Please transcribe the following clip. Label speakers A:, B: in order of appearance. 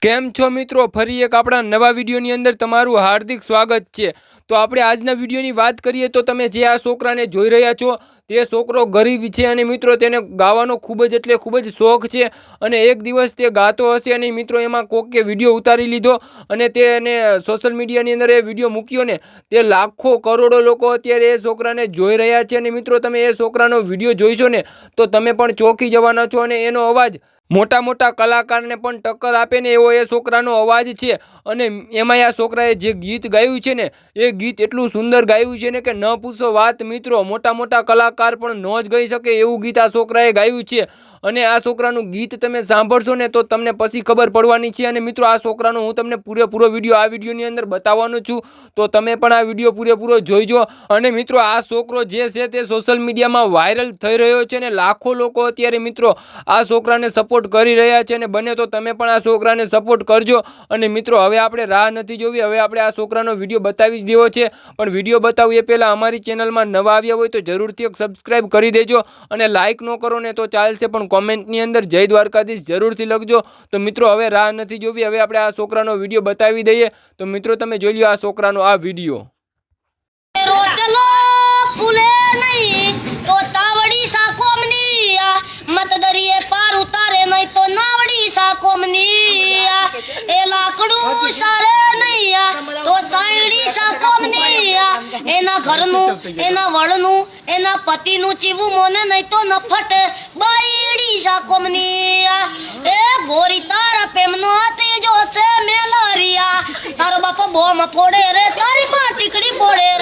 A: કેમ છો મિત્રો? ફરી એક આપણા નવા વિડીયોની અંદર તમારું હાર્દિક સ્વાગત છે. તો આપણે આજના વિડીયોની વાત કરીએ તો તમે જે આ છોકરાને જોઈ રહ્યા છો, તે છોકરો ગરીબ છે અને મિત્રો તેને ગાવાનો ખૂબ જ એટલે ખૂબ જ શોખ છે અને એક દિવસ તે ગાતો હશે અને મિત્રો એમાં કોકે વીડિયો ઉતારી લીધો અને તેને સોશિયલ મીડિયાની અંદર એ વીડિયો મૂક્યો ને, તે લાખો કરોડો લોકો અત્યારે એ છોકરાને જોઈ રહ્યા છે અને મિત્રો તમે એ છોકરાનો વીડિયો જોઈશો ને, તો તમે પણ ચોંકી જવાના છો અને એનો અવાજ મોટા મોટા કલાકારને પણ ટક્કર આપે ને એવો એ છોકરાનો અવાજ છે. અને એમાં આ છોકરાએ જે ગીત ગાયું છે ને, એ ગીત એટલું સુંદર ગાયું છે ને કે ન પૂછો વાત મિત્રો મોટા મોટા કલાકાર પણ ન જ ગઈ શકે એવું ગીત આ છોકરાએ ગાયું છે. અને આ છોકરાનું ગીત તમે સાંભળશો ને તો તમને પછી ખબર પડવાની છે. અને મિત્રો, આ છોકરાનો હું તમને પૂરેપૂરો વીડિયો આ વિડીયોની અંદર બતાવવાનો છું. તો તમે પણ આ વીડિયો પૂરેપૂરો જોઈજો. અને મિત્રો, આ છોકરો જે છે તે સોશિયલ મીડિયામાં વાયરલ થઈ રહ્યો છે અને લાખો લોકો અત્યારે મિત્રો આ છોકરાને સપોર્ટ કરી રહ્યા છે. અને બને તો તમે પણ આ છોકરાને સપોર્ટ કરજો. અને મિત્રો, હવે આપણે રાહ નથી જોવી. હવે આપણે આ છોકરાનો વીડિયો બતાવી જ દેવો છે. પણ વીડિયો બતાવું એ પહેલાં અમારી ચેનલમાં નવા આવ્યા હોય તો જરૂરથી સબસ્ક્રાઈબ કરી દેજો. અને લાઇક ન કરો ને તો ચાલશે પણ કોમેન્ટની અંદર જય દ્વારકાધીશ જરૂરથી લખજો. તો મિત્રો હવે રાહ નથી જોવી. હવે આપણે આ છોકરાનો વીડિયો બતાવી દઈએ. તો મિત્રો તમે જોઈ લો આ છોકરાનો આ વીડિયો.
B: રોટલો ફૂલે નહીં તો તાવડી સાકોમની આ. મતદરીએ પાર ઉતારે નહીં તો નાવડી સાકોમની આ. એ લાકડું સારે નહીં આ તો સાયડી એના ઘરનું એના વળનું એના પતિનું ચીવું મોને નહીં તો નફટ. બાયડી સાકોમની આ એ ગોરી તારા પ્રેમનો જો છે મેલારિયા. તારો બાપો બોમ ફોડે રે, તારી માં ટીકડી ફોડે રે.